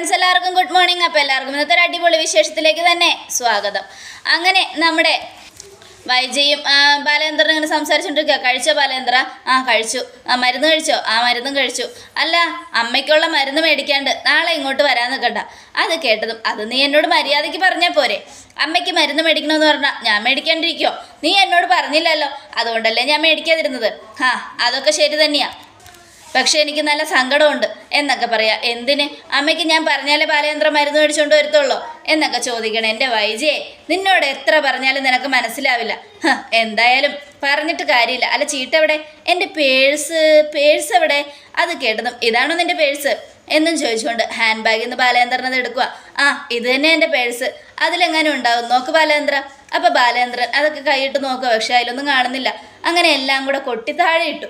Friends എല്ലാവർക്കും good morning അപ്പോൾ എല്ലാവർക്കും ഇന്നത്തെ ഒരു അടിപൊളി വിശേഷത്തിലേക്ക് തന്നെ സ്വാഗതം. അങ്ങനെ നമ്മുടെ വൈജയും ബാലേന്ദ്രൻ ഇങ്ങനെ സംസാരിച്ചുകൊണ്ടിരിക്കുക കഴിച്ചോ ബാലേന്ദ്ര? ആ കഴിച്ചു. ആ മരുന്ന് കഴിച്ചോ? ആ മരുന്നും കഴിച്ചു. അല്ല അമ്മയ്ക്കുള്ള മരുന്ന് മേടിക്കാണ്ട് നാളെ ഇങ്ങോട്ട് വരാൻ നിൽക്കണ്ട അത് കേട്ടതും അത് നീ എന്നോട് മര്യാദയ്ക്ക് പറഞ്ഞാൽ പോരെ. അമ്മയ്ക്ക് മരുന്ന് മേടിക്കണമെന്ന് പറഞ്ഞാൽ ഞാൻ മേടിക്കാണ്ടിരിക്കോ നീ എന്നോട് പറഞ്ഞില്ലല്ലോ. അതുകൊണ്ടല്ലേ ഞാൻ മേടിക്കാതിരുന്നത്. ആ അതൊക്കെ ശരി തന്നെയാ. പക്ഷെ എനിക്ക് നല്ല സങ്കടമുണ്ട് എന്നൊക്കെ പറയാം. എന്തിന്? അമ്മയ്ക്ക് ഞാൻ പറഞ്ഞാലേ ബാലയന്ത്ര മരുന്ന് മേടിച്ചുകൊണ്ട് വരത്തുള്ളൂ എന്നൊക്കെ ചോദിക്കണം. എന്റെ വൈജയെ നിന്നോട് എത്ര പറഞ്ഞാലും നിനക്ക് മനസ്സിലാവില്ല. എന്തായാലും പറഞ്ഞിട്ട് കാര്യമില്ല. അല്ല ചീട്ട് എവിടെ? എന്റെ പേഴ്സ് പേഴ്സ് എവിടെ? അത് കേട്ടതും ഇതാണോ നിന്റെ പേഴ്സ്? എന്നും ചോദിച്ചുകൊണ്ട് ഹാൻഡ് ബാഗിൽ നിന്ന് ബാലേന്ദ്രനത് എടുക്കുക ആ ഇത് തന്നെ എന്റെ പേഴ്സ്. അതിലെങ്ങനെ ഉണ്ടാവും? നോക്ക് ബാലേന്ദ്ര അപ്പോൾ ബാലേന്ദ്രൻ അതൊക്കെ കൈയിട്ട് നോക്കുക പക്ഷെ അതിലൊന്നും കാണുന്നില്ല. അങ്ങനെ എല്ലാം കൂടെ കൊട്ടി താഴെ ഇട്ടു.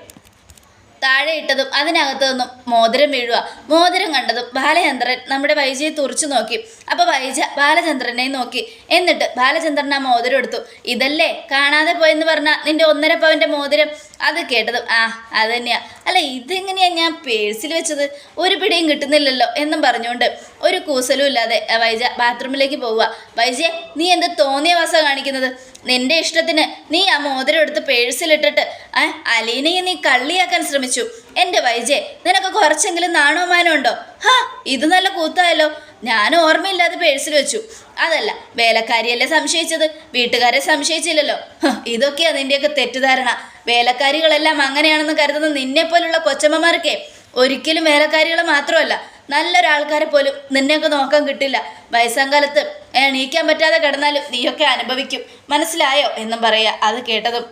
താഴെ ഇട്ടതും അതിനകത്ത് നിന്നും മോതിരം വീഴുക. മോതിരം കണ്ടതും ബാലചന്ദ്രൻ നമ്മുടെ വൈജയെ തുറച്ചു നോക്കി. അപ്പോൾ വൈജ ബാലചന്ദ്രനെ നോക്കി. എന്നിട്ട് ബാലചന്ദ്രൻ ആ മോതിരം എടുത്തു. ഇതല്ലേ? കാണാതെ പോയെന്ന് പറഞ്ഞാൽ നിന്റെ ഒന്നര പവന്റെ മോതിരം? അത് കേട്ടതും ആ അത് തന്നെയാ അല്ല ഇതെങ്ങനെയാ ഞാൻ പേഴ്സിൽ വെച്ചത്? ഒരു പിടിയും കിട്ടുന്നില്ലല്ലോ എന്നും പറഞ്ഞുകൊണ്ട് ഒരു കൂസലും ഇല്ലാതെ വൈജ ബാത്റൂമിലേക്ക് പോവുക. വൈജയെ നീ എന്ത് തോന്നിയ വാസ കാണിക്കുന്നത്? നിന്റെ ഇഷ്ടത്തിന് നീ ആ മോതിരം എടുത്ത് പേഴ്സിലിട്ടിട്ട് ആ അലീനയെ നീ കള്ളിയാക്കാൻ ശ്രമിച്ചു. എന്റെ വൈജെ നിനക്ക് കുറച്ചെങ്കിലും നാണോ മാനോ ഉണ്ടോ? ഹാ ഇത് നല്ല കൂത്തായല്ലോ. ഞാൻ ഓർമ്മയില്ലാതെ പേഴ്സിൽ വെച്ചു. അതല്ല വേലക്കാരിയല്ലേ സംശയിച്ചത്? വീട്ടുകാരെ സംശയിച്ചില്ലല്ലോ. ഇതൊക്കെയാ നിന്റെയൊക്കെ തെറ്റിദ്ധാരണ. വേലക്കാരികളെല്ലാം അങ്ങനെയാണെന്ന് കരുതുന്ന നിന്നെ പോലുള്ള കൊച്ചമ്മമാർക്കേ ഒരിക്കലും വേലക്കാരികൾ മാത്രമല്ല നല്ലൊരാൾക്കാരെ പോലും നിന്നെയൊക്കെ നോക്കാൻ കിട്ടില്ല. വയസ്സാം കാലത്ത് എണീക്കാൻ പറ്റാതെ കിടന്നാലും നീയൊക്കെ അനുഭവിക്കും. മനസ്സിലായോ എന്നും പറയുക അത് കേട്ടതും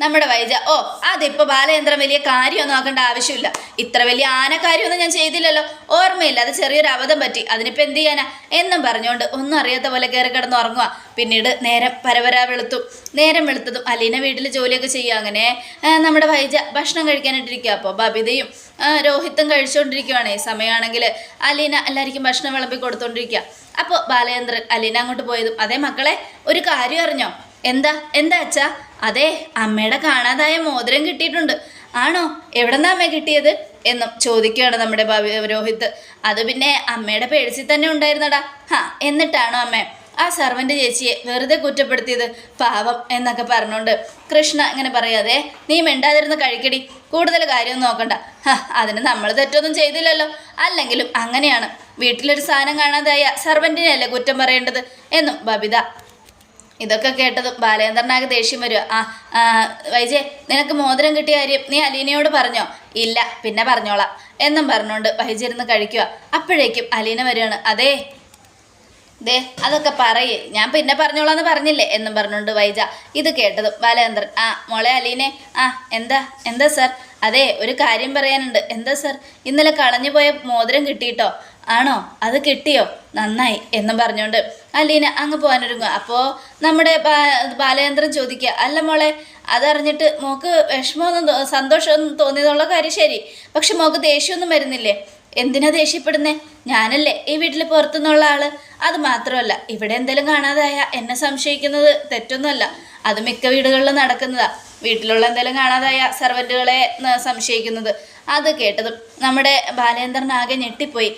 നമ്മുടെ വൈജ. ഓ അതിപ്പോൾ ബാലയന്ത്രം വലിയ കാര്യമൊന്നും ആക്കേണ്ട ആവശ്യമില്ല. ഇത്ര വലിയ ആനക്കാര്യമൊന്നും ഞാൻ ചെയ്തില്ലല്ലോ. ഓർമ്മയില്ല അത് ചെറിയൊരു അബദ്ധം പറ്റി. അതിനിപ്പോൾ എന്ത് ചെയ്യാനാ? എന്നും പറഞ്ഞുകൊണ്ട് ഒന്നും അറിയാത്ത പോലെ കയറി കിടന്ന് ഉറങ്ങുക പിന്നീട് നേരം പരവര വെളുത്തു. നേരം വെളുത്തതും അലീന വീട്ടിൽ ജോലിയൊക്കെ ചെയ്യുക അങ്ങനെ. നമ്മുടെ വൈജ ഭക്ഷണം കഴിക്കാനായിട്ടിരിക്കുക അപ്പോൾ ബബിതയും രോഹിത്തും കഴിച്ചുകൊണ്ടിരിക്കുവാണേ സമയമാണെങ്കിൽ അലീന എല്ലാവർക്കും ഭക്ഷണം വിളമ്പി കൊടുത്തോണ്ടിരിക്കുക അപ്പോൾ ബാലചന്ദ്രൻ അലീന അങ്ങോട്ട് പോയതും അതേ മക്കളെ ഒരു കാര്യം അറിഞ്ഞോ? എന്താ? എന്താ അച്ഛാ? അതെ അമ്മയുടെ കാണാതായ മോതിരം കിട്ടിയിട്ടുണ്ട്. ആണോ? എവിടെന്നാ അമ്മ കിട്ടിയത്? എന്നും ചോദിക്കുകയാണ് നമ്മുടെ ഭവി രോഹിത്ത് അത് പിന്നെ അമ്മയുടെ പേഴ്സിൽ തന്നെ ഉണ്ടായിരുന്നടാ. ഹാ എന്നിട്ടാണോ അമ്മ? ആ സർവന്റ് ചേച്ചിയെ വെറുതെ കുറ്റപ്പെടുത്തിയത് പാവം എന്നൊക്കെ പറഞ്ഞുകൊണ്ട് കൃഷ്ണ ഇങ്ങനെ പറയാതെ നീ മിണ്ടാതിരുന്ന് കഴിക്കടി. കൂടുതൽ കാര്യമൊന്നും നോക്കണ്ട. അതിന് നമ്മൾ തെറ്റൊന്നും ചെയ്തില്ലല്ലോ. അല്ലെങ്കിലും അങ്ങനെയാണ്. വീട്ടിലൊരു സാധനം കാണാതായ സർവന്റിനെയല്ലേ കുറ്റം പറയേണ്ടത്? എന്നും ബബിത ഇതൊക്കെ കേട്ടതും ബാലേന്ദ്രനാകെ ദേഷ്യം വരിക. ആ വൈജേ വൈജയ് നിനക്ക് മോതിരം കിട്ടിയ കാര്യം നീ അലീനയോട് പറഞ്ഞോ? ഇല്ല പിന്നെ പറഞ്ഞോളാം. എന്നും പറഞ്ഞുകൊണ്ട് വൈജ ഇരുന്ന് കഴിക്കുക. അപ്പോഴേക്കും അലീന വരികയാണ്. അതേ ദേ അതൊക്കെ പറയേ. ഞാൻ പിന്നെ പറഞ്ഞോളാന്ന് പറഞ്ഞില്ലേ? എന്നും പറഞ്ഞുകൊണ്ട് വൈജ. ഇത് കേട്ടതും ബാലേന്ദ്രൻ. ആ മോളെ അലീനെ ആ എന്താ എന്താ സാർ? അതെ ഒരു കാര്യം പറയാനുണ്ട്. എന്താ സാർ? ഇന്നലെ കളഞ്ഞു പോയ മോതിരം കിട്ടിയിട്ടോ? ആണോ? അത് കിട്ടിയോ? നന്നായി എന്നും പറഞ്ഞുകൊണ്ട് അലീന അങ്ങ് പോകാനൊരുങ്ങുക. അപ്പോൾ നമ്മുടെ ബാലചന്ദ്രൻ ചോദിക്കുക അല്ല മോളെ അതറിഞ്ഞിട്ട് മോക്ക് വിഷമമൊന്നും സന്തോഷമൊന്നും തോന്നിയതുള്ള കാര്യം ശരി. പക്ഷെ മോക്ക് ദേഷ്യമൊന്നും വരുന്നില്ലേ? എന്തിനാ ദേഷ്യപ്പെടുന്നേ? ഞാനല്ലേ ഈ വീട്ടിൽ പുറത്തുനിന്നുള്ള ആൾ. അത് മാത്രമല്ല ഇവിടെ എന്തെങ്കിലും കാണാതായ എന്നെ സംശയിക്കുന്നത് തെറ്റൊന്നുമല്ല. അത് മിക്ക വീടുകളിലും നടക്കുന്നതാ. വീട്ടിലുള്ള എന്തെങ്കിലും കാണാതായ സർവന്റുകളെ സംശയിക്കുന്നത്. അത് കേട്ടതും നമ്മുടെ ബാലേന്ദ്രൻ ആകെ ഞെട്ടിപ്പോയി.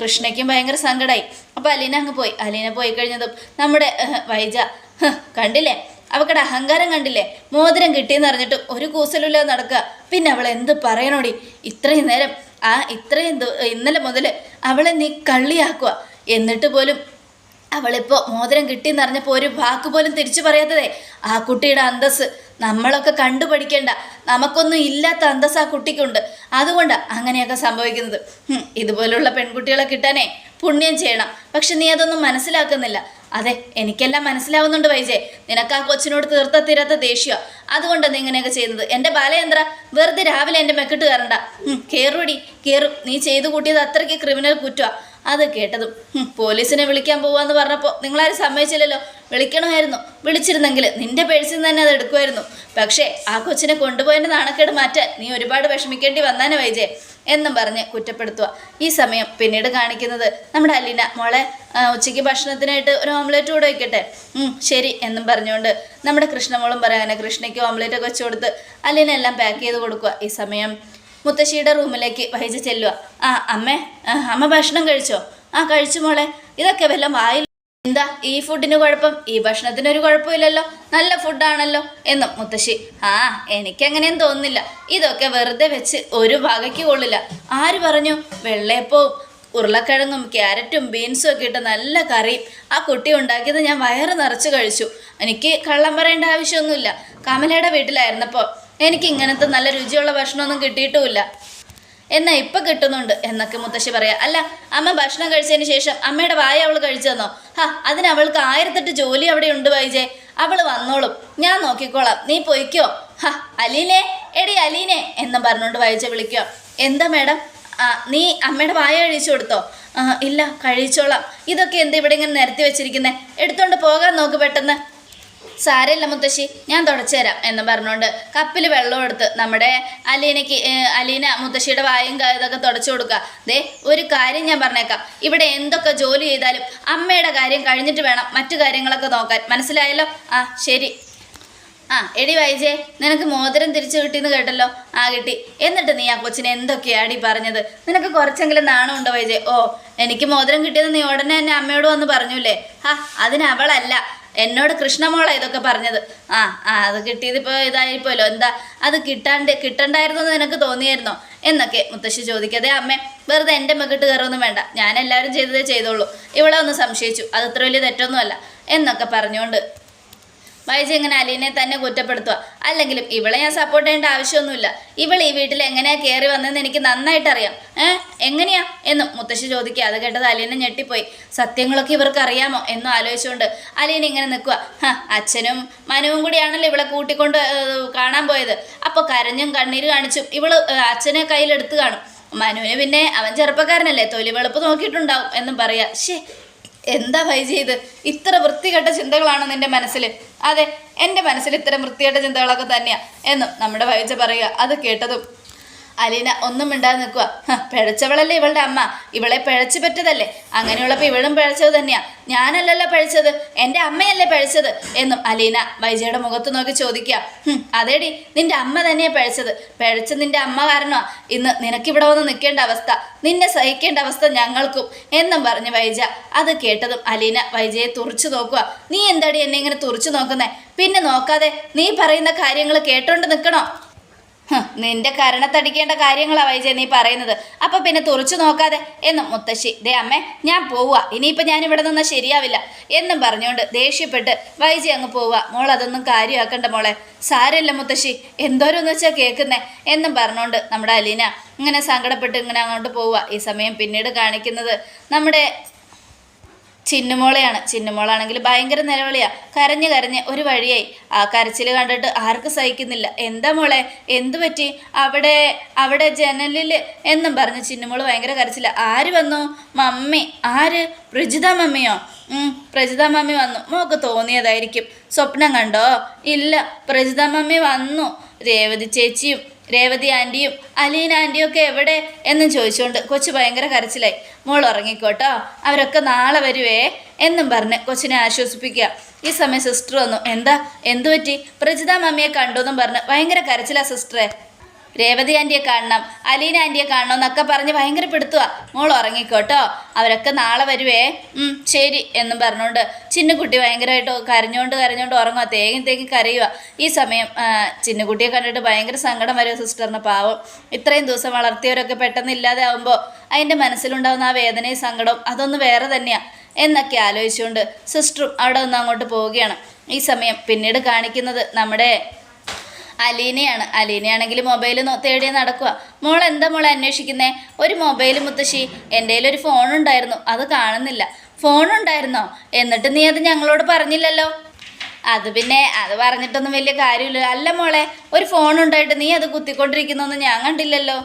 കൃഷ്ണയ്ക്കും ഭയങ്കര സങ്കടമായി അപ്പോൾ അലീന അങ്ങ് പോയി. അലീന പോയി കഴിഞ്ഞതും നമ്മുടെ വൈജ കണ്ടില്ലേ? അവക്കട അഹങ്കാരം കണ്ടില്ലേ? മോതിരം കിട്ടിയെന്ന് അറിഞ്ഞിട്ടും ഒരു കൂസലുമില്ലാതെ നടക്കുക. പിന്നെ അവൾ എന്ത് പറയണോടി? ഇത്രയും നേരം ആ ഇത്രയും ഇന്നലെ മുതൽ അവളെ നീ കള്ളിയാക്കുക. എന്നിട്ട് പോലും അവളിപ്പോൾ മോതിരം കിട്ടിയെന്ന് അറിഞ്ഞപ്പോൾ ഒരു വാക്ക് പോലും തിരിച്ചു പറയാത്തതേ. ആ കുട്ടിയുടെ അന്തസ് നമ്മളൊക്കെ കണ്ടു പഠിക്കേണ്ട നമുക്കൊന്നും ഇല്ലാത്ത അന്തസ് ആ കുട്ടിക്കുണ്ട്. അതുകൊണ്ടാണ് അങ്ങനെയൊക്കെ സംഭവിക്കുന്നത്. ഇതുപോലുള്ള പെൺകുട്ടികളെ കിട്ടാനേ പുണ്യം ചെയ്യണം. പക്ഷെ നീ അതൊന്നും മനസ്സിലാക്കുന്നില്ല. അതെ എനിക്കെല്ലാം മനസ്സിലാവുന്നുണ്ട് വൈജയ് നിനക്ക് ആ കൊച്ചിനോട് തീർത്ത തീരാത്ത ദേഷ്യം. അതുകൊണ്ടാണ് നീ ഇങ്ങനെയൊക്കെ ചെയ്യുന്നത്. എന്റെ ബാലയന്ത്ര വെറുതെ രാവിലെ എന്റെ മെക്കിട്ട് കയറണ്ട. കയറുടി കയറും നീ ചെയ്തു കൂട്ടിയത് അത്രയ്ക്ക് ക്രിമിനൽ കുറ്റമാണ് അത് കേട്ടതും. പോലീസിനെ വിളിക്കാൻ പോവാന്ന് പറഞ്ഞപ്പോൾ നിങ്ങളാരും സമ്മതിച്ചില്ലല്ലോ. വിളിക്കണമായിരുന്നു. വിളിച്ചിരുന്നെങ്കിൽ നിന്റെ പേഴ്സിൽ നിന്ന് തന്നെ അത് എടുക്കുമായിരുന്നു. പക്ഷേ ആ കൊച്ചിനെ കൊണ്ടുപോയതിന്റെ നാണക്കേട് മാറ്റാൻ നീ ഒരുപാട് വിഷമിക്കേണ്ടി വന്നാനേ വൈജേ എന്നും പറഞ്ഞ് കുറ്റപ്പെടുത്തുക ഈ സമയം പിന്നീട് കാണിക്കുന്നത് നമ്മുടെ അലീന. മോളെ ഉച്ചയ്ക്ക് ഭക്ഷണത്തിനായിട്ട് ഒരു ഓംലെറ്റ് കൂടെ വയ്ക്കട്ടെ ശരി എന്നും പറഞ്ഞുകൊണ്ട് നമ്മുടെ കൃഷ്ണമോളും പറയാനെ കൃഷ്ണയ്ക്ക് ഓംലെറ്റ് ഒക്കെ വെച്ച് കൊടുത്ത് അലീന എല്ലാം പാക്ക് ചെയ്ത് കൊടുക്കുക ഈ സമയം മുത്തശ്ശിയുടെ റൂമിലേക്ക് വൈജ ചെല്ലുക ആ അമ്മേ അമ്മ ഭക്ഷണം കഴിച്ചോ? ആ കഴിച്ചു മോളെ. ഇതൊക്കെ വല്ല വായിൽ എന്താ? ഈ ഫുഡിന് കുഴപ്പം? ഈ ഭക്ഷണത്തിനൊരു കുഴപ്പമില്ലല്ലോ. നല്ല ഫുഡാണല്ലോ എന്നും മുത്തശ്ശി ആ എനിക്കങ്ങനെയും തോന്നുന്നില്ല. ഇതൊക്കെ വെറുതെ വെച്ച് ഒരു വകയ്ക്ക് കൊള്ളില്ല. ആര് പറഞ്ഞു? വെള്ളയപ്പവും ഉരുളക്കിഴങ്ങും ക്യാരറ്റും ബീൻസും ഒക്കെ ഇട്ട് നല്ല കറിയും. ആ കുട്ടി ഉണ്ടാക്കിയത് ഞാൻ വയറ് നിറച്ച് കഴിച്ചു. എനിക്ക് കള്ളം പറയേണ്ട ആവശ്യമൊന്നുമില്ല. കമലയുടെ വീട്ടിലായിരുന്നപ്പോൾ എനിക്ക് ഇങ്ങനത്തെ നല്ല രുചിയുള്ള ഭക്ഷണമൊന്നും കിട്ടിയിട്ടുമില്ല. എന്നാ ഇപ്പൊ കിട്ടുന്നുണ്ട് എന്നൊക്കെ മുത്തശ്ശി പറയാ. അല്ല അമ്മ ഭക്ഷണം കഴിച്ചതിന് ശേഷം അമ്മയുടെ വായ അവൾ കഴിച്ചു തന്നോ? ഹാ അതിന് അവൾക്ക് ആയിരത്തെട്ട് ജോലി അവിടെ ഉണ്ട് വൈജേ. അവൾ വന്നോളും. ഞാൻ നോക്കിക്കോളാം. നീ പൊയ്ക്കോ. ഹാ അലീനെ. എടി അലീനെ എന്നും പറഞ്ഞുകൊണ്ട് വൈജ വിളിക്കോ എന്താ മേഡം? നീ അമ്മയുടെ വായ കഴിച്ചു കൊടുത്തോ? ഇല്ല കഴിച്ചോളാം. ഇതൊക്കെ എന്താ ഇവിടെ ഇങ്ങനെ നിരത്തി വെച്ചിരിക്കുന്നേ? എടുത്തോണ്ട് പോകാൻ നോക്ക് പെട്ടെന്ന്. സാരമില്ല മുത്തശ്ശി ഞാൻ തുടച്ചു തരാം എന്ന് പറഞ്ഞുകൊണ്ട് കപ്പിൽ വെള്ളം എടുത്ത് നമ്മുടെ അലീനയ്ക്ക് അലീന മുത്തശ്ശിയുടെ വായും ഇതൊക്കെ തുടച്ചു കൊടുക്കുക. ദേ ഒരു കാര്യം ഞാൻ പറഞ്ഞേക്കാം. ഇവിടെ എന്തൊക്കെ ജോലി ചെയ്താലും അമ്മയുടെ കാര്യം കഴിഞ്ഞിട്ട് വേണം മറ്റു കാര്യങ്ങളൊക്കെ നോക്കാൻ. മനസ്സിലായല്ലോ? ആ ശരി. ആ എടി വൈജേ നിനക്ക് മോതിരം തിരിച്ചു കിട്ടിയെന്ന് കേട്ടല്ലോ? ആ കിട്ടി. എന്നിട്ട് നീ ആ കൊച്ചിനെ എന്തൊക്കെയാടി പറഞ്ഞത്? നിനക്ക് കുറച്ചെങ്കിലും നാണമുണ്ടോ വൈജേ? ഓ എനിക്ക് മോതിരം കിട്ടിയത് നീ ഉടനെ തന്നെ അമ്മയോട് വന്ന് പറഞ്ഞൂല്ലേ? ആ അതിന് അവളല്ല. എന്നോട് കൃഷ്ണമോള ഇതൊക്കെ പറഞ്ഞത്. ആ ആ അത് കിട്ടിയത് ഇപ്പോൾ ഇതായിപ്പോയല്ലോ. എന്താ അത് കിട്ടാണ്ട് കിട്ടണ്ടായിരുന്നു എന്ന് നിനക്ക് തോന്നിയായിരുന്നോ? എന്നൊക്കെ മുത്തശ്ശി ചോദിക്കാതെ അമ്മേ വെറുതെ എന്റെ മകിട്ട് കയറൊന്നും വേണ്ട. ഞാൻ എല്ലാവരും ചെയ്തതേ ചെയ്തോളൂ. ഇവളെ ഒന്ന് സംശയിച്ചു. അത് വലിയ തെറ്റൊന്നുമല്ല. എന്നൊക്കെ പറഞ്ഞുകൊണ്ട് വൈജ എങ്ങനെ അലീനെ തന്നെ കുറ്റപ്പെടുത്തുക. അല്ലെങ്കിലും ഇവളെ ഞാൻ സപ്പോർട്ട് ചെയ്യേണ്ട ആവശ്യമൊന്നുമില്ല. ഇവൾ ഈ വീട്ടിൽ എങ്ങനെയാ കയറി വന്നതെന്ന് എനിക്ക് നന്നായിട്ട് അറിയാം ഏഹ് എങ്ങനെയാ? എന്നും മുത്തശ്ശി ചോദിക്കുക അത് കേട്ടത് അലീനെ ഞെട്ടിപ്പോയി. സത്യങ്ങളൊക്കെ ഇവർക്ക് അറിയാമോ? എന്നും ആലോചിച്ചുകൊണ്ട് അലീന ഇങ്ങനെ നിൽക്കുക അച്ഛനും മനുവും കൂടിയാണല്ലോ ഇവളെ കൂട്ടിക്കൊണ്ട് കാണാൻ പോയത്. അപ്പോൾ കരഞ്ഞും കണ്ണീര് കാണിച്ചും ഇവൾ അച്ഛനെ കയ്യിലെടുത്ത് കാണും. മനുവിന് പിന്നെ അവൻ ചെറുപ്പക്കാരനല്ലേ തൊലി വെളുപ്പ് നോക്കിയിട്ടുണ്ടാവും എന്നും പറയാ. ശേ എന്താ വൈജി ഇത്? ഇത്ര വൃത്തികെട്ട ചിന്തകളാണോ നിന്റെ മനസ്സിൽ അതെ എന്റെ മനസ്സിൽ ഇത്തരം വൃത്തിയായിട്ട ചിന്തകളൊക്കെ തന്നെയാണ് എന്നും നമ്മുടെ വൈജ പറയുക. അത് കേട്ടതും അലീന ഒന്നും മിണ്ടാതെ നിൽക്കുക. പിഴച്ചവളല്ലേ ഇവളുടെ അമ്മ? ഇവളെ പിഴച്ചു പറ്റതല്ലേ? അങ്ങനെയുള്ളപ്പോൾ ഇവളും പിഴച്ചത് തന്നെയാ. ഞാനല്ലല്ലോ പഴിച്ചത്. എന്റെ അമ്മയല്ലേ പഴിച്ചത്? എന്നും അലീന വൈജയുടെ മുഖത്ത് നോക്കി ചോദിക്കുക. അതേടി നിന്റെ അമ്മ തന്നെയാ പഴിച്ചത്. പിഴച്ച നിന്റെ അമ്മ കാരണമാ. ഇന്ന് നിനക്കിവിടെ വന്ന് നിൽക്കേണ്ട അവസ്ഥ. നിന്നെ സഹിക്കേണ്ട അവസ്ഥ ഞങ്ങൾക്കും. എന്നും പറഞ്ഞ് വൈജ അത് കേട്ടതും അലീന വൈജയെ തുറച്ചു നോക്കുക. നീ എന്താടി എന്നെ ഇങ്ങനെ തുറച്ചു നോക്കുന്നേ? പിന്നെ നോക്കാതെ നീ പറയുന്ന കാര്യങ്ങൾ കേട്ടോണ്ട് നിൽക്കണോ? നിന്റെ കരണത്തടിക്കേണ്ട കാര്യങ്ങളാ വൈജയ നീ പറയുന്നത്. അപ്പൊ പിന്നെ തുറച്ചു നോക്കാതെ എന്നും മുത്തശ്ശി ദേ അമ്മേ ഞാൻ പോവുക ഇനിയിപ്പോൾ ഞാൻ ഇവിടെ നിന്നാൽ ശരിയാവില്ല. എന്നും പറഞ്ഞുകൊണ്ട് ദേഷ്യപ്പെട്ട് വൈജി അങ്ങ് പോവുക മോൾ അതൊന്നും കാര്യമാക്കണ്ട മോളെ. സാരല്ല മുത്തശ്ശി എന്തോരെന്ന് വെച്ചാൽ കേൾക്കുന്നേ എന്നും പറഞ്ഞുകൊണ്ട് നമ്മുടെ അലീന ഇങ്ങനെ സങ്കടപ്പെട്ട് ഇങ്ങനെ അങ്ങോട്ട് പോവുക ഈ സമയം പിന്നീട് കാണിക്കുന്നത് നമ്മുടെ ചിന്നുമോളെയാണ്. ചിന്നുമോളാണെങ്കിൽ ഭയങ്കര നിലവിളിയാ. കരഞ്ഞ് കരഞ്ഞ് ഒരു വഴിയായി. ആ കരച്ചിൽ കണ്ടിട്ട് ആർക്ക് സഹിക്കുന്നില്ല. എന്താ മോളെ? എന്തു പറ്റി? അവിടെ അവിടെ ജനലിൽ എന്നും പറഞ്ഞ് ചിന്നുമോൾ ഭയങ്കര കരച്ചില്ല ആര് വന്നു? മമ്മി. ആര്? പ്രജിത മമ്മിയോ? പ്രജിത മമ്മി വന്നു. മോക്ക് തോന്നിയതായിരിക്കും. സ്വപ്നം കണ്ടോ? ഇല്ല പ്രജിത മമ്മി വന്നു. രേവതി ചേച്ചിയും രേവതി ആന്റിയും അലീന ആന്റിയും ഒക്കെ എവിടെ എന്നും ചോദിച്ചുകൊണ്ട് കൊച്ചു ഭയങ്കര കരച്ചിലായി. മോൾ ഉറങ്ങിക്കോട്ടോ. അവരൊക്കെ നാളെ വരുവേ എന്നും പറഞ്ഞ് കൊച്ചിനെ ആശ്വസിപ്പിക്കുക. ഈ സമയം സിസ്റ്റർ വന്നു. എന്താ? എന്തു പറ്റി പ്രജിത മമ്മിയെ കണ്ടു എന്നും പറഞ്ഞ് ഭയങ്കര കരച്ചിലാ സിസ്റ്ററെ. രേവതി ആന്റിയെ കാണണം അലീന ആന്റിയെ കാണണം എന്നൊക്കെ പറഞ്ഞ് ഭയങ്കര പെടുത്തുക മോൾ ഉറങ്ങിക്കോട്ടോ. അവരൊക്കെ നാളെ വരുവേ. ശരി എന്നും പറഞ്ഞുകൊണ്ട് ചിന്നുകുട്ടി ഭയങ്കരമായിട്ട് കരഞ്ഞുകൊണ്ട് കരഞ്ഞുകൊണ്ട് ഉറങ്ങുക തേങ്ങി തേങ്ങി കരയുക ഈ സമയം ചിന്നുകുട്ടിയെ കണ്ടിട്ട് ഭയങ്കര സങ്കടം വരും സിസ്റ്ററിന് പാവം. ഇത്രയും ദിവസം വളർത്തിയവരൊക്കെ പെട്ടെന്ന് ഇല്ലാതെ ആവുമ്പോൾ അതിന്റെ മനസ്സിലുണ്ടാകുന്ന ആ വേദനയും സങ്കടവും അതൊന്ന് വേറെ തന്നെയാണ് എന്നൊക്കെ ആലോചിച്ചുകൊണ്ട് സിസ്റ്ററും അവിടെ നിന്ന് അങ്ങോട്ട് പോവുകയാണ്. ഈ സമയം പിന്നീട് കാണിക്കുന്നത് നമ്മുടെ അലീനയാണ്. അലീനയാണെങ്കിൽ മൊബൈൽ തേടി നടക്കുക മോൾ എന്താ മോളെ അന്വേഷിക്കുന്നേ? ഒരു മൊബൈൽ മുത്തശ്ശി എന്റെ ഒരു ഫോൺ ഉണ്ടായിരുന്നു. അത് കാണുന്നില്ല. ഫോൺ ഉണ്ടായിരുന്നോ? എന്നിട്ട് നീ അത് ഞങ്ങളോട് പറഞ്ഞില്ലല്ലോ? അത് പിന്നെ അത് പറഞ്ഞിട്ടൊന്നും വലിയ കാര്യമില്ല. അല്ല മോളെ ഒരു ഫോൺ ഉണ്ടായിട്ട് നീ അത് കുത്തിക്കൊണ്ടിരിക്കുന്നൊന്നും ഞാൻ കണ്ടില്ലല്ലോ.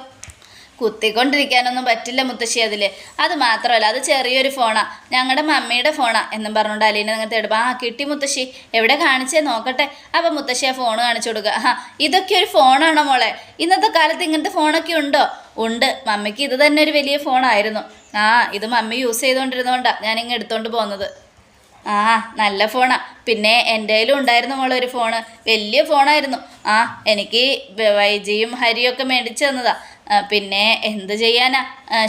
കുത്തിക്കൊണ്ടിരിക്കാനൊന്നും പറ്റില്ല മുത്തശ്ശി അതിൽ അത് മാത്രമല്ല അത് ചെറിയൊരു ഫോണാ. ഞങ്ങളുടെ മമ്മിയുടെ ഫോണാ എന്നും പറഞ്ഞുകൊണ്ട് അലീന നിങ്ങൾ തേടും. ആ കിട്ടി മുത്തശ്ശി. എവിടെ കാണിച്ചേ? നോക്കട്ടെ. അപ്പം മുത്തശ്ശി ആ ഫോൺ കാണിച്ചു കൊടുക്കുക. ആ ഇതൊക്കെ ഒരു ഫോണാണോ മോളെ? ഇന്നത്തെ കാലത്ത് ഇങ്ങനത്തെ ഫോണൊക്കെ ഉണ്ടോ? ഉണ്ട്. മമ്മിക്ക് ഇത് തന്നെ ഒരു വലിയ ഫോണായിരുന്നു. ആ ഇത് മമ്മി യൂസ് ചെയ്തുകൊണ്ടിരുന്നതുകൊണ്ടാണ് ഞാനിങ്ങ് എടുത്തോണ്ട് പോകുന്നത് ആ നല്ല ഫോണാ. പിന്നെ എന്റെ കയ്യിലും ഉണ്ടായിരുന്നു മോളെ ഒരു ഫോണ്. വലിയ ഫോണായിരുന്നു. ആ എനിക്ക് വൈജിയും ഹരിയും ഒക്കെ മേടിച്ചു തന്നതാ. പിന്നെ എന്ത് ചെയ്യാനാ?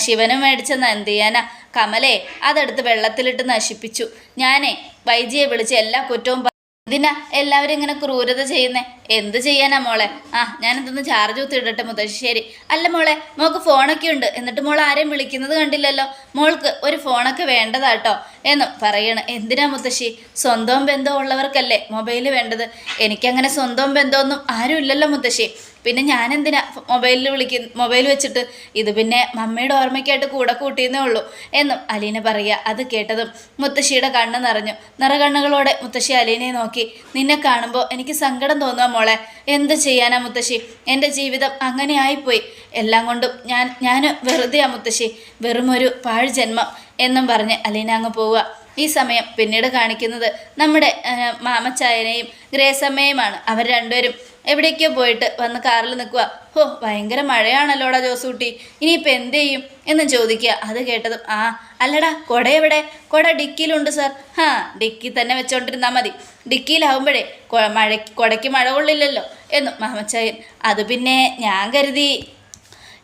ശിവനും മേടിച്ചെന്നാ എന്ത് ചെയ്യാനാ? കമലേ അതെടുത്ത് വെള്ളത്തിലിട്ട് നശിപ്പിച്ചു. ഞാനേ വൈജിയെ വിളിച്ച് എല്ലാ കുറ്റവും ഇതിനാ എല്ലാവരും ഇങ്ങനെ ക്രൂരത ചെയ്യുന്നേ? എന്ത് ചെയ്യാനാ മോളെ? ആ ഞാനെന്തൊന്ന് ചാർജ് കുത്തി ഇടട്ടെ മുത്തശ്ശി അല്ല മോളെ മോൾക്ക് ഫോണൊക്കെ ഉണ്ട്. എന്നിട്ട് മോൾ ആരെയും വിളിക്കുന്നത് കണ്ടില്ലല്ലോ? മോൾക്ക് ഒരു ഫോണൊക്കെ വേണ്ടതാട്ടോ എന്ന് പറയണ്. എന്തിനാ മുത്തശ്ശി? സ്വന്തവും ബന്ധവും ഉള്ളവർക്കല്ലേ മൊബൈൽ വേണ്ടത്? എനിക്കങ്ങനെ സ്വന്തവും ബന്ധമൊന്നും ആരും ഇല്ലല്ലോ മുത്തശ്ശി. പിന്നെ ഞാൻ എന്തിനാ മൊബൈലിൽ വിളിക്ക മൊബൈൽ വെച്ചിട്ട് ഇത് പിന്നെ മമ്മയുടെ ഓർമ്മയ്ക്കായിട്ട് കൂടെ കൂട്ടിയെന്നേ ഉള്ളൂ എന്നും അലീന പറയുക. അത് കേട്ടതും മുത്തശ്ശിയുടെ കണ്ണ് നിറഞ്ഞു. നിറകണ്ണുകളോടെ മുത്തശ്ശി അലീനയെ നോക്കി. നിന്നെ കാണുമ്പോൾ എനിക്ക് സങ്കടം തോന്നുക മോളെ. എന്ത് ചെയ്യാനാ മുത്തശ്ശി? എന്റെ ജീവിതം അങ്ങനെ ആയിപ്പോയി എല്ലാം കൊണ്ടും ഞാൻ ഞാൻ വെറുതെയാ മുത്തശ്ശി. വെറുമൊരു പാഴ് ജന്മം എന്നും പറഞ്ഞ് അലീന അങ്ങ് പോവുക. ഈ സമയം പിന്നീട് കാണിക്കുന്നത് നമ്മുടെ മാമച്ചായനെയും ഗ്രേസമ്മയുമാണ്. അവർ രണ്ടുപേരും എവിടേക്കോ പോയിട്ട് വന്ന് കാറിൽ നിൽക്കുക ഹോ ഭയങ്കര മഴയാണല്ലോടാ ജോസൂട്ടി. ഇനിയിപ്പോൾ എന്ത് ചെയ്യും എന്ന് ചോദിക്കുക. അത് കേട്ടതും ആ അല്ലടാ കൊട എവിടെ? കൊട ഡിക്കിയിലുണ്ട് സാർ. ഹാ ഡിക്കി തന്നെ വെച്ചോണ്ടിരുന്നാൽ മതി. ഡിക്കിയിലാവുമ്പോഴേ മഴ കുടയ്ക്ക് മഴ കൊള്ളില്ലല്ലോ. എന്നും മാമച്ചായൻ അത് പിന്നെ ഞാൻ കരുതി.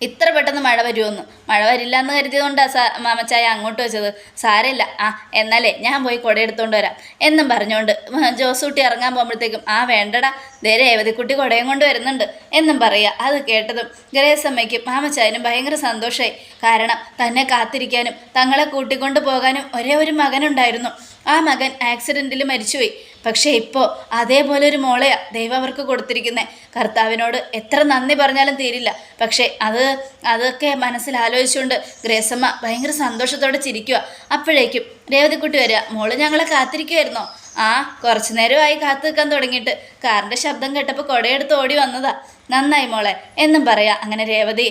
ഇത്ര പെട്ടെന്ന് മഴ വരുമെന്ന് മഴ വരില്ല എന്ന് കരുതിയതുകൊണ്ടാണ് സാ മാമച്ചായ അങ്ങോട്ട് വെച്ചത്. സാരമില്ല. ആ എന്നാലേ ഞാൻ പോയി കുട എടുത്തുകൊണ്ട് വരാം. എന്നും പറഞ്ഞുകൊണ്ട് ജോസൂട്ടി ഇറങ്ങാൻ പോകുമ്പോഴത്തേക്കും ആ വേണ്ടടാ. ദേ രേവതിക്കുട്ടി കുടയും കൊണ്ട് വരുന്നുണ്ട്. എന്നും പറയുക. അത് കേട്ടതും ഗ്രേസമ്മയ്ക്കും മാമച്ചായനും ഭയങ്കര സന്തോഷമായി കാരണം തന്നെ കാത്തിരിക്കാനും തങ്ങളെ കൂട്ടിക്കൊണ്ട് പോകാനും ഒരേ ഒരു മകനുണ്ടായിരുന്നു. ആ മകൻ ആക്സിഡന്റിൽ മരിച്ചുപോയി. പക്ഷേ ഇപ്പോൾ അതേപോലെ ഒരു മോളെയാണ് ദൈവം അവർക്ക് കൊടുത്തിരിക്കുന്നത് കർത്താവിനോട് എത്ര നന്ദി പറഞ്ഞാലും തീരില്ല. പക്ഷേ അത് അതൊക്കെ മനസ്സിൽ ആലോചിച്ചുകൊണ്ട് ഗ്രേസമ്മ ഭയങ്കര സന്തോഷത്തോടെ ചിരിക്കുക അപ്പോഴേക്കും രേവതിക്കുട്ടി വരിക മോൾ ഞങ്ങളെ കാത്തിരിക്കുമായിരുന്നോ ആ കുറച്ചു നേരമായി കാത്തു നിൽക്കാൻ തുടങ്ങിയിട്ട് കാറിന്റെ ശബ്ദം കേട്ടപ്പോൾ കുടയെടുത്ത് ഓടി വന്നതാ. നന്നായി മോളെ എന്നും പറയാം. അങ്ങനെ രേവതി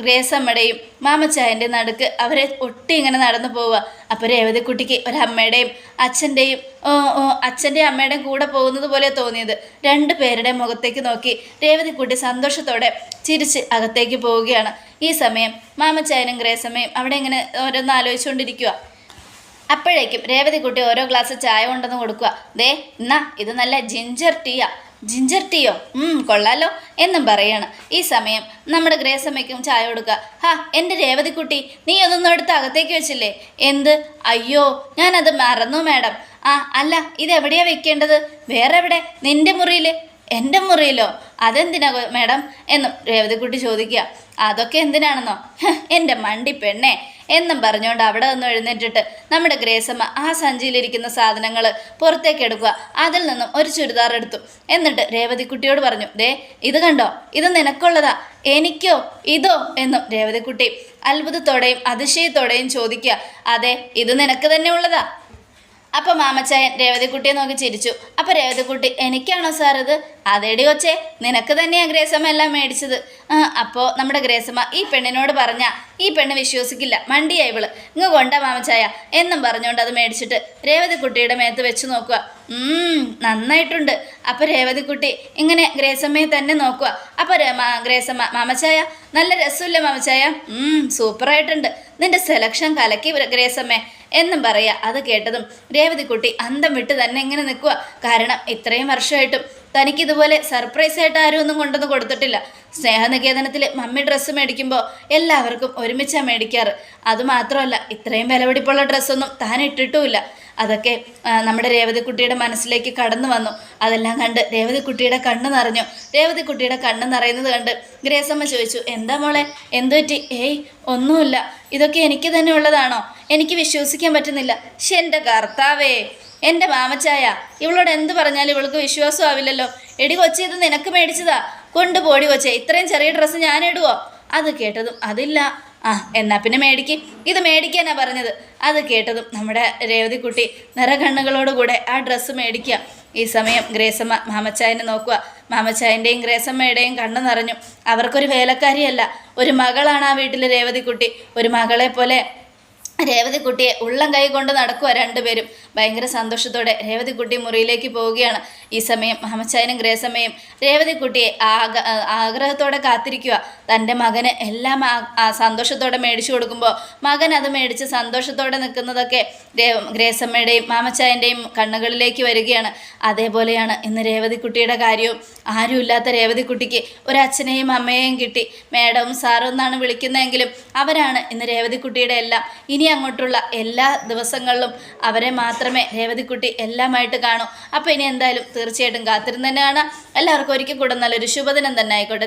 ഗ്രേസമ്മയുടെയും മാമച്ചായന്റെ നടുക്ക് അവരെ ഒട്ടി ഇങ്ങനെ നടന്നു പോവുക. അപ്പോൾ രേവതിക്കുട്ടിക്ക് ഒരമ്മയുടെയും അച്ഛന്റെയും അച്ഛന്റെയും അമ്മയുടെയും കൂടെ പോകുന്നത് പോലെ തോന്നിയത്. രണ്ട് പേരുടെ മുഖത്തേക്ക് നോക്കി രേവതിക്കുട്ടി സന്തോഷത്തോടെ ചിരിച്ച് അകത്തേക്ക് പോവുകയാണ്. ഈ സമയം മാമച്ചായനും ഗ്രേസമ്മയും അവിടെ ഇങ്ങനെ ഓരോന്ന് ആലോചിച്ചുകൊണ്ടിരിക്കുക അപ്പോഴേക്കും രേവതിക്കുട്ടി ഓരോ ഗ്ലാസ് ചായ കൊണ്ടെന്ന് കൊടുക്കുക ദേ എന്നാ ഇത് നല്ല ജിഞ്ചർ ടീയാ ജിഞ്ചർ ടീയോ ഉം കൊള്ളാലോ എന്നും പറയാണ്. ഈ സമയം നമ്മുടെ ഗ്രേസമ്മയ്ക്കും ചായ കൊടുക്കുക ഹാ എന്റെ രേവതിക്കുട്ടി നീ അതൊന്നും എടുത്ത് അകത്തേക്ക് വെച്ചില്ലേ? എന്ത്? അയ്യോ ഞാനത് മറന്നു മാഡം. ആ അല്ല ഇത് എവിടെയാ വെക്കേണ്ടത്? വേറെ എവിടെ നിന്റെ മുറിയിൽ എന്റെ മുറിയിലോ? അതെന്തിനാ മാഡം? എന്നും രേവതിക്കുട്ടി ചോദിക്കുക അതൊക്കെ എന്തിനാണെന്നോ? എന്റെ മണ്ടി പെണ്ണേ. എന്നും പറഞ്ഞുകൊണ്ട് അവിടെ നിന്ന് എഴുന്നേറ്റിട്ട് നമ്മുടെ ഗ്രേസമ്മ ആ സഞ്ചിയിലിരിക്കുന്ന സാധനങ്ങൾ പുറത്തേക്ക് എടുക്കുക. അതിൽ നിന്നും ഒരു ചുരിദാർ എടുത്തു. എന്നിട്ട് രേവതിക്കുട്ടിയോട് പറഞ്ഞു ദേ ഇത് കണ്ടോ? ഇത് നിനക്കുള്ളതാ. എനിക്കോ? ഇതോ? എന്നും രേവതിക്കുട്ടി അത്ഭുതത്തോടെയും അതിശയത്തോടെയും ചോദിക്കുക അതെ ഇത് നിനക്ക് തന്നെ ഉള്ളതാ. അപ്പോൾ മാമച്ചായൻ രേവതിക്കുട്ടിയെ നോക്കി ചിരിച്ചു. അപ്പോൾ രേവതിക്കുട്ടി എനിക്കാണോ സാർ അതേടി കൊച്ചേ നിനക്ക് തന്നെയാ ഗ്രേസമ്മ എല്ലാം മേടിച്ചത്. അപ്പോൾ നമ്മുടെ ഗ്രേസമ്മ ഈ പെണ്ണിനോട് പറഞ്ഞ ഈ പെണ്ണ് വിശ്വസിക്കില്ല. മണ്ടിയാ ഇവൾ. ഇങ്ങ് കൊണ്ട മാമച്ചായ. എന്നും പറഞ്ഞുകൊണ്ട് അത് മേടിച്ചിട്ട് രേവതിക്കുട്ടിയുടെ മേത്ത് വെച്ച് നോക്കുക. നന്നായിട്ടുണ്ട്. അപ്പോൾ രേവതിക്കുട്ടി ഇങ്ങനെ ഗ്രേസമ്മയെ തന്നെ നോക്കുക. അപ്പോൾ ഗ്രേസമ്മ മാമച്ചായ നല്ല രസമില്ല മാമച്ചായ? സൂപ്പറായിട്ടുണ്ട്. നിന്റെ സെലക്ഷൻ കലക്കി ഗ്രേസമ്മേ. എന്നും പറയുക അത് കേട്ടതും രേവതിക്കുട്ടി അന്തം വിട്ട് തന്നെ എങ്ങനെ നിൽക്കുക കാരണം ഇത്രയും വർഷമായിട്ടും തനിക്കിതുപോലെ സർപ്രൈസ് ആയിട്ട് ആരും ഒന്നും കൊണ്ടൊന്നും കൊടുത്തിട്ടില്ല. സ്നേഹനികേതനത്തിൽ മമ്മി ഡ്രസ്സ് മേടിക്കുമ്പോൾ എല്ലാവർക്കും ഒരുമിച്ചാണ് മേടിക്കാറ്. അതുമാത്രമല്ല ഇത്രയും വിലപിടിപ്പുള്ള ഡ്രസ്സൊന്നും താൻ ഇട്ടിട്ടുമില്ല. അതൊക്കെ നമ്മുടെ രേവതിക്കുട്ടിയുടെ മനസ്സിലേക്ക് കടന്നു വന്നു. അതെല്ലാം കണ്ട് രേവതിക്കുട്ടിയുടെ കണ്ണ് നിറഞ്ഞു. രേവതിക്കുട്ടിയുടെ കണ്ണ് നിറയുന്നത് കണ്ട് ഗ്രേസമ്മ ചോദിച്ചു എന്താ മോളെ? എന്തു പറ്റി? ഏയ് ഒന്നുമില്ല. ഇതൊക്കെ എനിക്ക് തന്നെ ഉള്ളതാണോ? എനിക്ക് വിശ്വസിക്കാൻ പറ്റുന്നില്ല. ശെന്റെ കർത്താവേ. എന്റെ മാമച്ചായ ഇവളോട് എന്ത് പറഞ്ഞാലും ഇവൾക്ക് വിശ്വാസം ആവില്ലല്ലോ. എടി കൊച്ചി ഇത് നിനക്ക് മേടിച്ചതാ. കൊണ്ടുപോടി കൊച്ചേ ഇത്രയും ചെറിയ ഡ്രസ്സ് ഞാൻ ഇടുവോ? അത് കേട്ടതും അതില്ല. ആ എന്നാ പിന്നെ മേടിക്ക്. ഇത് മേടിക്കാനാ പറഞ്ഞത്. അത് കേട്ടതും നമ്മുടെ രേവതിക്കുട്ടി നിറകണ്ണുകളോടുകൂടെ ആ ഡ്രസ്സ് മേടിക്കുക ഈ സമയം ഗ്രേസമ്മ മാമച്ചായനെ നോക്കുക. മാമച്ചായന്റെയും ഗ്രേസമ്മയുടെയും കണ്ണ് നിറഞ്ഞു. അവർക്കൊരു വേലക്കാരിയല്ല. ഒരു മകളാണ് ആ വീട്ടിലെ രേവതിക്കുട്ടി. ഒരു മകളെ പോലെ രേവതിക്കുട്ടിയെ ഉള്ളം കൈ കൊണ്ട് നടക്കുക രണ്ടുപേരും. ഭയങ്കര സന്തോഷത്തോടെ രേവതിക്കുട്ടി മുറിയിലേക്ക് പോവുകയാണ്. ഈ സമയം അമ്മച്ചായനും ഗ്രേസമ്മയും രേവതിക്കുട്ടിയെ ആഗ ആഗ്രഹത്തോടെ കാത്തിരിക്കുക തന്റെ മകന് എല്ലാം സന്തോഷത്തോടെ മേടിച്ചു കൊടുക്കുമ്പോൾ മകൻ അത് മേടിച്ച് സന്തോഷത്തോടെ നിൽക്കുന്നതൊക്കെ ഗ്രേസമ്മയുടെയും മാമച്ചായന്റെയും കണ്ണുകളിലേക്ക് വരികയാണ്. അതേപോലെയാണ് ഇന്ന് രേവതിക്കുട്ടിയുടെ കാര്യവും. ആരുമില്ലാത്ത രേവതിക്കുട്ടിക്ക് ഒരു അച്ഛനെയും അമ്മയെയും കിട്ടി. മേഡവും സാറും എന്നാണ് വിളിക്കുന്നതെങ്കിലും അവരാണ് ഇന്ന് രേവതിക്കുട്ടിയുടെ എല്ലാം. ഇനി അങ്ങോട്ടുള്ള എല്ലാ ദിവസങ്ങളിലും അവരെ മാത്രമേ രേവതിക്കുട്ടി എല്ലാമായിട്ട് കാണൂ. അപ്പോൾ ഇനി എന്തായാലും തീർച്ചയായിട്ടും കാത്തിരുന്ന് തന്നെ കാണാം എല്ലാവർക്കും ഒരിക്കൽ കൂടെ നല്ലൊരു ശുഭദിനം തന്നെ ആയിക്കോട്ടെ.